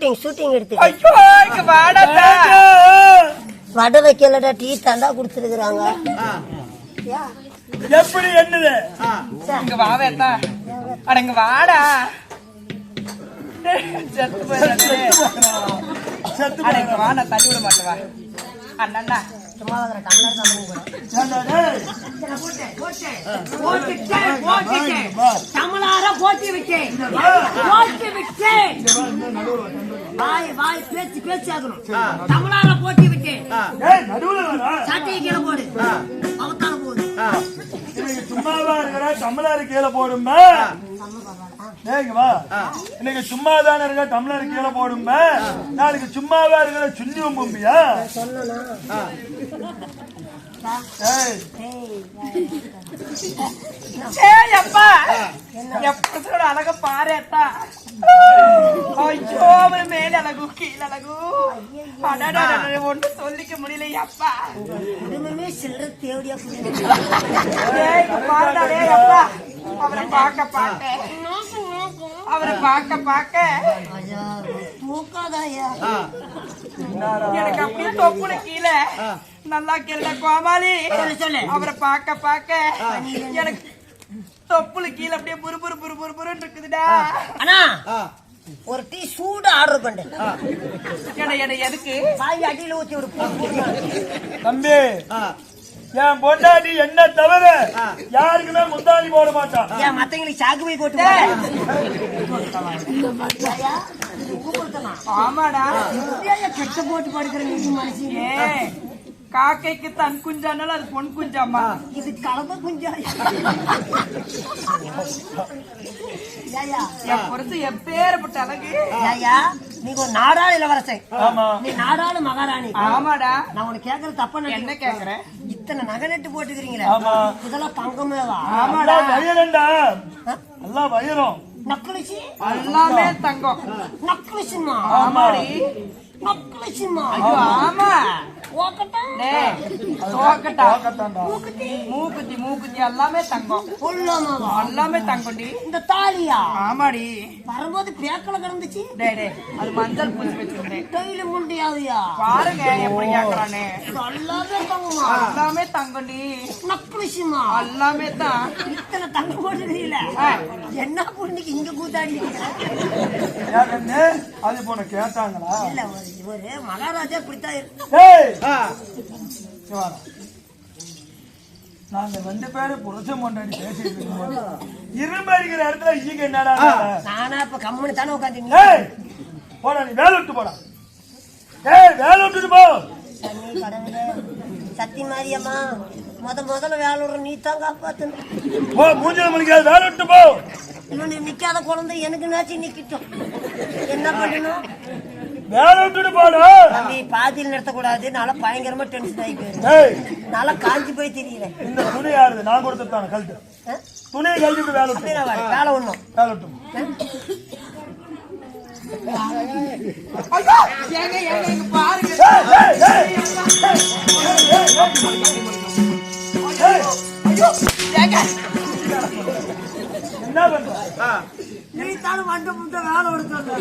Shooting shooting எடுத்து ஐயோ இங்க வாடாத்தா வடை வைக்கலடா டீ தந்தா கொடுத்துருக்குறாங்க. எப்படி என்னது? இங்க வாவேத்தா அட இங்க வாடா. செத்து போயிடாதே. செத்து அட இங்க வா நான் தள்ளி விட மாட்டேன் வா. அண்ணா. சும்மா? தமிழார போட்டி விட்டேன். போட்டி விட்டேன். வாய் வாய் பேச்சு பேச்சு ஆகணும். தமிழார போட்டி விட்டேன். சாட்டியை கீழே போடு. இன்னைக்கு சும்மாவா இருக்கிற டம்ளர் கீழே போடும்ப. வா. இன்னைக்கு சும்மா தானே இருக்க டம்ளர் கீழே போடும்ப. நாளைக்கு சும்மாவா இருக்கிற சுண்டி ஏய் அப்பா எப்படியோட அழக பாரேத்தா ஐயோ மேல அழகு கீழ அழகு. ஒண்ணு சொல்லிக்க முடியல அப்பா. குடும்பமே சில்லற தேவடியா ஏய் இங்க பாருடா டேய் அப்பா. அவரை பார்க்க பார்க்க. அவரை பார்க்க பார்க்க. தூக்காதாயா எனக்கு அப்படியே தொப்புன கீழே. நல்லா கேள்ல கோமாளி. சொல்லு. அவரை பார்க்க பார்க்க எனக்கு தொப்புல கீழே அப்படியே புரு புரு புரு புரு புருன்னு இருக்குதுடா. அண்ணா ஒரு டீ சூடு ஆர்டர் பண்ணு. எடை எடை எதுக்கு? காய் அடியில ஊத்தி ஒரு. தம்பி என் பொண்டாட்டி என்ன தவிர யாருக்குமே முந்தாணி போட மாட்டான் ஏன் மத்தவங்களுக்கு சாக்கு போய் போட்டு? ஆமாடா. கெட்ட போட்டு படுக்கிற ஏ. காக்கைக்கு தன் குஞ்சானாலும் அது பொன் குஞ்சாமா இது கலந்த குஞ்சா? என் பொறுத்து எப்பேறப்பட்ட அழகு. நீங்க ஒரு நாடாளு இளவரசன் ஆமா. நீ நாடாளு மகாராணி. ஆமாடா. நான் உனக்கு கேக்குறது தப்பா என்ன நினைக்கிறேன். கேக்குற? இத்தனை நகை நட்டு போட்டுக்கிறீங்களே. ஆமா. இதெல்லாம் தங்கமேவா ஆமாடா. நல்லா வயிறண்டா. நல்லா வயிறும். நக்குலிசி எல்லாமே தங்கம். நக்குலிசிமா ஆமாடி நக்குலிசிமா ஐயோ ஆமா. மூக்குத்தி மூக்குத்தி எல்லாமே தங்கம். எல்லாமே தங்கம்டி இந்த தாலியா? ஆமாடி. வரும்போது பேக்கல கிடந்துச்சு. டேய் டேய் அது மஞ்சள் பூசி வச்சிருந்தேன். கையில முண்டியாதியா பாருங்க எப்படி கேக்குறானே. எல்லாமே தங்கமா? எல்லாமே தங்கம்டி நக்குலிசிமா எல்லாமே தான். இத்தனை தங்க போட்டுக்கிறீங்களே ஆ. என்ன புண்ணிக்கு இங்க கூத்தாடி? அது உனக்கு கேட்டாங்களா? இல்ல ஒரு ஒரு மகாராஜா இப்படித்தான் இருக்கு. நாங்க ரெண்டு பேரும் புருஷன் பொண்டாடி பேசிட்டு இருக்கும்போது இரும்பு அடிக்கிற இடத்துல ஈங்க என்னடா? நானா இப்ப கம்முன்னு தானே உட்காந்து ஏய்! போடா நீ வேலை விட்டு போடா. ஏய் வேலை விட்டுட்டு போ. சத்தி மாரியம்மா முத முதல்ல வேலை விடுற நீ தான் காப்பாத்தணும். போ மூஞ்சில வேலை விட்டு போ. இவனு நிக்காத குழந்தை எனக்கு நாச்சு நிக்கட்டும் என்ன பண்ணணும்? வேலை விட்டுட்டு போடா. தம்பி பாதியில் நிறுத்தக்கூடாது. நல்லா பயங்கரமா டென்ஷன் ஆகி ஏய். நல்லா காஞ்சி போய் தெரியுறேன் இந்த துணி யாருது? நான் கொடுத்துட்டான கழட்டு. துணியை கழட்டிட்டு வேலை விட்டு வேலை ஒண்ணும் வேலை விட்டு ஏங்க ஏங்க இங்க பாருங்க ஏய், ஏய், ஏய். ஏய், ஏங்க. என்ன பண்ற? நீ தானே வண்ட முட்ட வேலை விடுத்து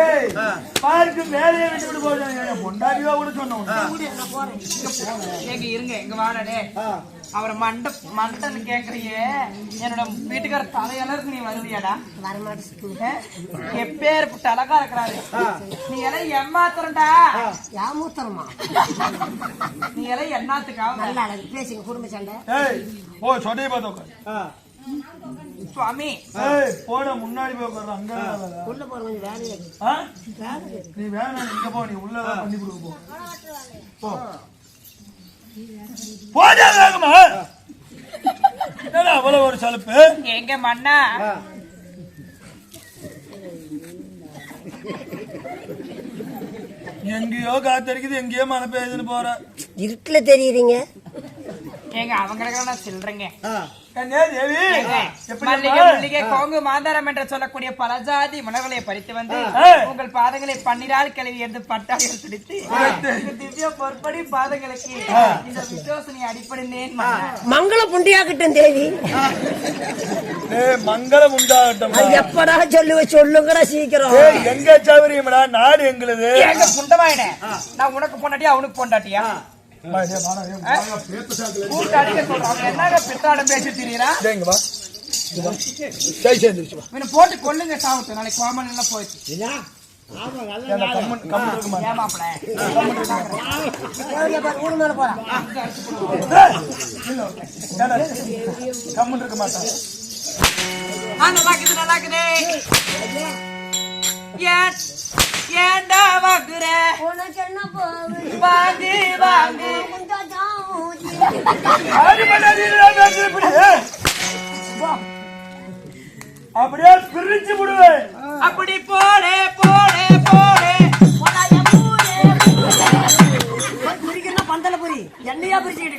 ஏய் பார்க்கு வேலையை விட்டுட்டு போறாங்க பொண்டாட்டியா கூட சொன்னோம் ஏங்க இருங்க இங்க வாடடே அவரை மண்ட மண்டன்னு கேக்குறியே. என்னோட வீட்டுக்கார தலையளவுக்கு நீ வருவியாடா? எப்பேற்பட்ட அழகா இருக்கிறாரு. நீ எல்லாம் ஏமாத்துறடா யாமூத்தரமா நீ எல்லாம் என்னாத்துக்காக? நல்லா அழகு. பேசுங்க குடும்ப சண்டை. ஏய் போ சொடைய பார்த்து உட்காரு. சுவாமி. ஏய் போட முன்னாடி போய் உட்காரு அங்க. உள்ள போற வேலையை ஆ? நீ வேணாம் இங்க போ நீ உள்ளதான் பண்ணி கொடுக்க போ. போ. போடா வேகமா. என்னடா அவ்வளவு ஒரு சலுப்பு? எங்க மண்ணா எங்கேயோ காத்தடிக்குது எங்கேயோ மழை பெய்யுதுன்னு போற. இருட்டுல தெரியுறீங்க? ஏங்க அவங்களுக்கு நான் சொல்றேங்க. கண்ணே தேவி எப்படி மல்லிகை மல்லிகை கோங்கு மாந்தாரம் என்று சொல்லக்கூடிய பல ஜாதி பறித்து வந்து. உங்கள் பாதங்களை பன்னிரால் கிளவி என்று பட்டாளிகள் பிடித்து இந்த திவ்ய பொற்படி பாதங்களுக்கு இந்த விசோசனை அடிப்படைந்தேன் மங்கள புண்டியாக்கட்டும் தேவி. மங்களம் உண்டாகட்டும் எப்படா சொல்லுவ சொல்லுங்கடா சீக்கிரம். எங்க சௌரியம்டா நாடு எங்களுது. எங்க குண்டமாயிட நான் உனக்கு பொண்டாட்டியா அவனுக்கு பொண்டாட்டியா? வா, என்னங்க பித்தாடம் பேசி போட்டு கொல்லுங்க சாவத்து நாளைக்கு கோமல் எல்லாம் போயிடுச்சு கம்முன்னு இருக்க மாட்டேன் ஆ, நல்லா இருக்குது நல்லா இருக்குது. ஏன் ஏன்டா வாங்குற? உனக்கு என்ன போகுது? வாங்கு வாங்கு. அப்படியே பிரிச்சு விடுவேன் அப்படி போடே போடே போடே பந்தல புரி. என்னையா பிரிச்சுக்கிட்டு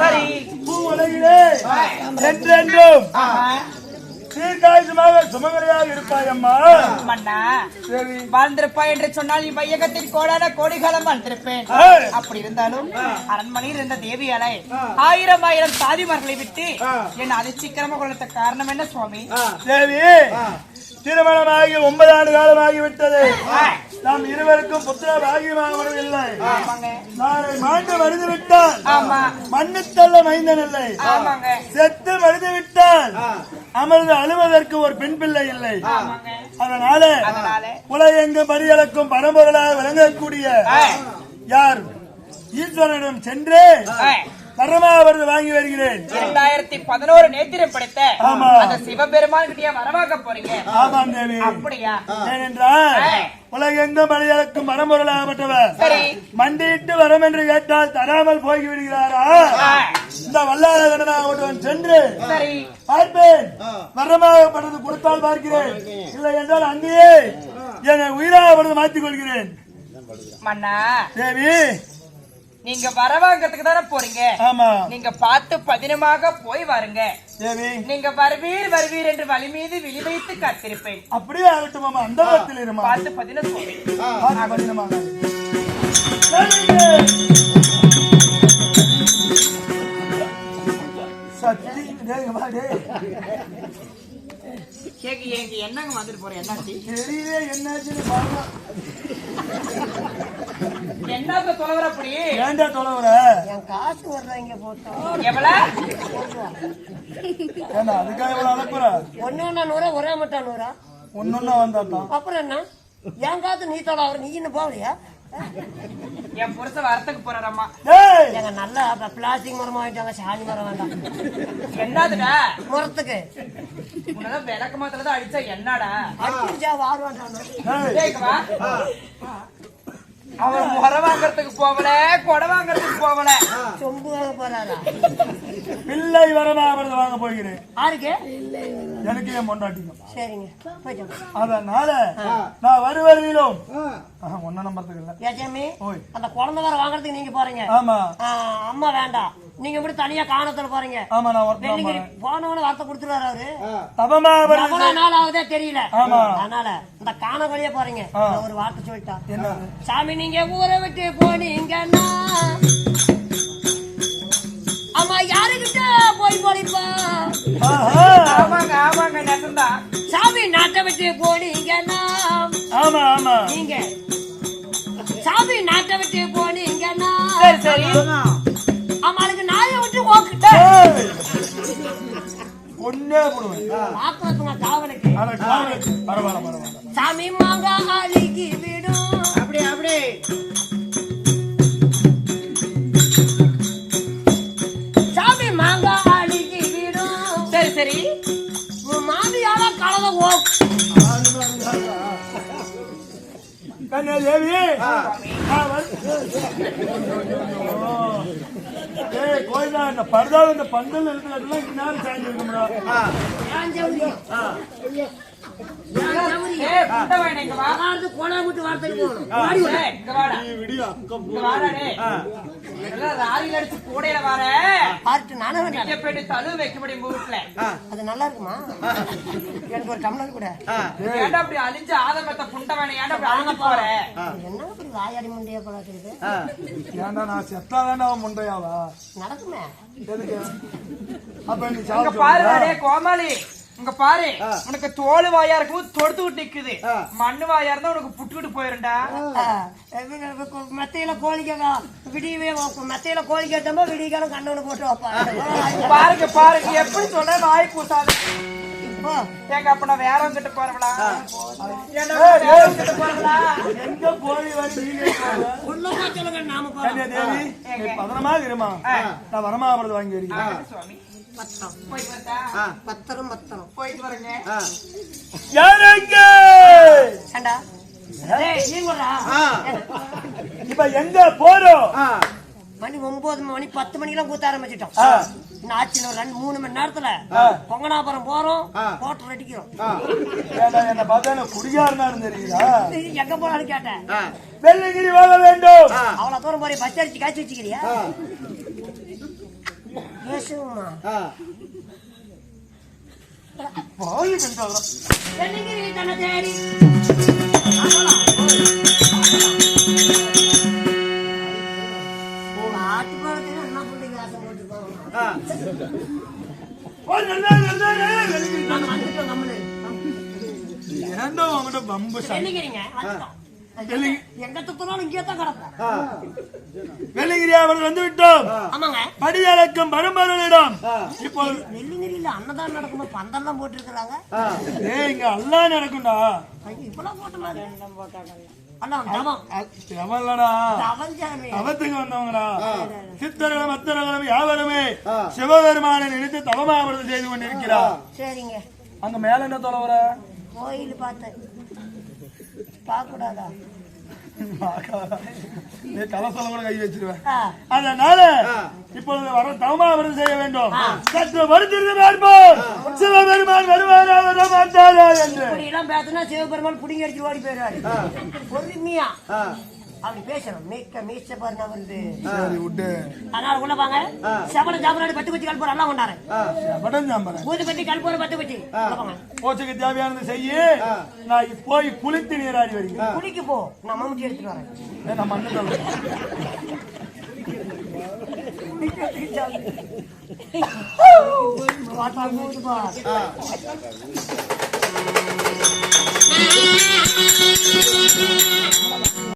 சரி. பூ உலகிலே என்றென்றும் ஆஹா. தீர்க்காயுசமாக சுமங்கலியாக இருப்பாய் அம்மா தேவி வாழ்ந்திருப்பாய் என்று சொன்னால் இவ்வையகத்தில் கோடான கோடிகாலம் வாழ்ந்திருப்பேன். ஏய், அப்படி இருந்தாலும் அரண்மனையில் இருந்த தேவியாலை ஆயிரம் ஆயிரம் சாதிமார்களை விட்டு என் அதிசீக்கிரமா கொள்ளத்த காரணம் என்ன சுவாமி? தேவி திருமணமாகி ஒன்பது ஆண்டு காலம் ஆகிவிட்டது நாம் இருவருக்கும் புத்திர பாகியமாகவில்லை ஆமாங்க. நாளை மாண்டு மனித விட்டால் மண்ணு தள்ள மைந்தன் இல்லை செத்து மனித விட்டால் அமர்ந்து அழுவதற்கு ஒரு பெண் பிள்ளை இல்லை. அதனால உலகெங்கு பரியளக்கும் பரம்பொருளாக விளங்கக்கூடிய யார்? ஈஸ்வரனிடம் சென்று ஆ. பரமாவிரதம் வாங்கி வருகிறேன். இரண்டாயிரத்தி பதினோரு நேத்திரம் படைத்த ஆமா. அந்த சிவபெருமான் கிட்டயே வரவாக்க போறீங்க? ஆமாம் தேவி. அப்படியா? ஏனென்றால். உலகெங்கும் பரியளக்கும் பரம்பொருளாகப்பட்டவர் சரி. மண்டியிட்டு வரம் என்று கேட்டால் தராமல் போய் விடுகிறாரா ஆ. இந்த வல்லாளகனாகப்பட்டவன் சென்று சரி. பார்ப்பேன். வரமாகப்பட்டது கொடுத்தால் பார்க்கிறேன். இல்லை என்றால் அங்கேயே என்னை உயிராகப்பட்டது மாற்றிக் கொள்கிறேன். மன்னா. தேவி நீங்க வரவாங்கிறதுக்கு தானே போறீங்க. ஆமா. நீங்க பார்த்து பதினமாக போய் வாருங்க. நீங்க வருவீர் வருவீர் என்று வழி மீது விழி வைத்து காத்திருப்பேன். அப்படியே ஆகட்டும் மாமா. அந்த பத்தில் இருமா? பார்த்து பதின சொல்லி பார்த்து கடினமாக. சரிங்க. சக்தி டேய், வா, டேய். கேக்கு எங்க என்னங்க வந்துட்டு போறேன் என்னாச்சு? தெரியல என்னாச்சுன்னு பாருங்க. என்னத்த தொலைவர அப்படி ஏன்டா தொலைவுற? என் காசு வர்றவங்க போட்டோம் எவ்வளவு ஏண்டா, அதுக்காக இவ்வளவு அலப்புற? ஒன்னு ஒன்னா நூறா ஒரே மட்டும் நூறா. வந்தாத்தான். அப்புறம் என்ன? என் காசு நீ தொலை அவர் நீ இன்னும் போகலையா? என் புருஷன் வரத்துக்கு போறாரம்மா. டேய், எங்க நல்லா பிளாஸ்டிக் மரம் வாங்கிட்டாங்க சாணி மரம் வேண்டாம். என்னதுடா? மரத்துக்கு. உன்னதான் விளக்கு மாத்திரதான் அடிச்சா என்னடா? அடிச்சா அவர் முறை வாங்கறதுக்கு போகல கொடை வாங்கறதுக்கு போகல. சொம்பு வாங்க போறாரா பிள்ளை வரமாவது வாங்க போகிறேன். ஆருக்கு எனக்கு என் பொண்டாட்டிக்கும் சரிங்க அதனால நான் வருவரையிலும் ஒன்ன நம்பறதுக்கு இல்ல. ஓய். அந்த குழந்தை வர வாங்குறதுக்கு நீங்க போறீங்க. ஆமா. அம்மா வேண்டாம். நீங்க இப்படி தனியா காணத்துல போறீங்க? ஆமா நான் ஒர்க் போனவன வார்த்தை கொடுத்துருவாரு அவரு. தபமா எவ்வளவு நாள் ஆகுதே தெரியல. ஆமா. அதனால இந்த காண வழியா போறீங்க. ஒரு வார்த்தை சொல்லிட்டா. என்னது சாமி நீங்க ஊரை விட்டு போனீங்கன்னா அம்மா யாருகிட்ட போய் போலிப்பா ஆஹா. ஆமாங்க ஆமாங்க சாமி நாட்டை விட்டு போனீங்கன்னா ஆமா ஆமா. நீங்க சாமி நாட்டை விட்டு போனீங்கன்னா சரி சரி. ஒண்ணே போடுவேன். சாமி மாங்கா அழுகி விடும். அப்படி அப்படி சாமி மாங்கா அழுகி விடும். சரி சரி. உன் மாமியால கலவை ஓ கன்யா தேவி ஏய் கோயிலா இந்த பரதாவை இந்த பந்தல் இருக்கிறதுலாம் இந்நேரம் சாய்ந்து கூடையில வர பார்த்து நானே வேண்டாம் இங்க போயிட்டு தழு வைக்க முடியும் உங்க வீட்டுல அது நல்லா இருக்குமா எனக்கு ஒரு டம்ளர் கூட ஏன்டா அப்படி அழிஞ்சு ஆதமத்த புண்டை வேணும் ஏன்டா அப்படி அழிஞ்சு போற என்ன இப்படி வாயாடி முண்டைய ஏன்டா நான் செத்தாதான்டா அவன் முண்டையாவா? நடக்குமே எதுக்கு? அப்ப நீ பாரு கோமாளி. இங்க பாரு உனக்கு தோல் வாயா இருக்கும் தொடுத்து விட்டு நிக்குது. மண்ணு வாயா இருந்தா உனக்கு புட்டுக்கிட்டு போயிருண்டா மெத்தையில கோழி கேட்கா விடியவே மெத்தையில கோழி கேட்டோமா விடிய காலம் கண்ணவனை போட்டு வைப்பாங்க. பாருங்க பாருங்க எப்படி சொல்ற வாய் கூசாது ஏங்க அப்ப நான் வேற கிட்ட போறவளா எங்க கோழி வரி நீங்க உள்ளமா சொல்லுங்க நாம கன்யா தேவி நீ பதனமாக இருமா? நான் வரமாபுரது வாங்கி வருகிறேன் சுவாமி பத்திரம் பத்திரம் பத்திரம். போயிட்டு வரேங்க. யாருங்க ஏண்டா ஏய், நீ கூடடா. இப்ப எங்க போறோம்? மணி ஒன்பது மணி பத்து மணிக்கெல்லாம் கூத்த ஆரம்பிச்சிட்டோம். இன்னும் ஆச்சு ரெண்டு மூணு மணி நேரத்துல பொங்கனாபுரம் போறோம் போட்டு அடிக்கிறோம். என்ன பார்த்தா தெரியுதா? எங்க போனாலும் கேட்டேன். வெள்ளகிரி வாழ வேண்டும். அவ்வளவு தூரம் பஸ் அடிச்சு காய்ச்சி வச்சுக்கிறியா? பேசுமா வாயு பெண்கள் வெள்ளிங்கிரி தன்னை தேடி பாட்டு நாங்க வந்துட்டோம் நம்மளு ஏன்டா உங்ககிட்ட பம்பு? வெள்ளிங்கிரிங்க வந்துட்டோம் எங்க துப்புனாலும் இங்கே தான் கிடப்போம் வெள்ளிங்கிரியாவில் வந்து விட்டோம் ஆமாங்க. படியளக்கும் பரம்பரனிடம் இப்பொழுது நெல்லுங்கிரியில அன்னதானம் நடக்கும்போது பந்தல்லாம் போட்டிருக்கிறாங்க. ஏய் இங்க எல்லாம் நடக்கும்டா. இப்பெல்லாம் போட்ட மாதிரி. அண்ணா தவம். எவன்லடா தவம் சாமி. தவத்துக்கு வந்தவங்கடா. சித்தர்களும் அத்தர்களும் யாவருமே சிவபெருமானை நினைத்து தவமாவது செய்து கொண்டிருக்கிறார். சரிங்க. அங்க மேல என்ன தொலைவர கோயில் பார்த்தேன். பார்க்க கூடாதா நீ கலசல கூட கை வச்சிருவேன். அதனால இப்பொழுது வர தவமாவது செய்ய வேண்டும். சற்று வருத்திருந்து பார்ப்போம் சிவபெருமான் வருவாரா வர மாட்டாரா என்று. இப்படி எல்லாம் பேசினா சிவபெருமான் புடிங்கி அடிச்சு ஓடி போயிடுவாரு. பொறுமையா. அப்படி பேசணும். மீக்க மீச பாருங்க வருது சரி அதனால உள்ள வாங்க. செவன ஜாம்பராடு பத்து குச்சி கல்பூர் எல்லாம் கொண்டாரு. செவன ஜாம்பராடு ஊது பத்தி கல்பூர் பத்து குச்சி. போச்சுக்கு தேவையானது செய்ய. நான் போய் குளித்து நீராடி வரீங்க குளிக்கு போ. நான் மம்முட்டி எடுத்துட்டு வரேன். நான்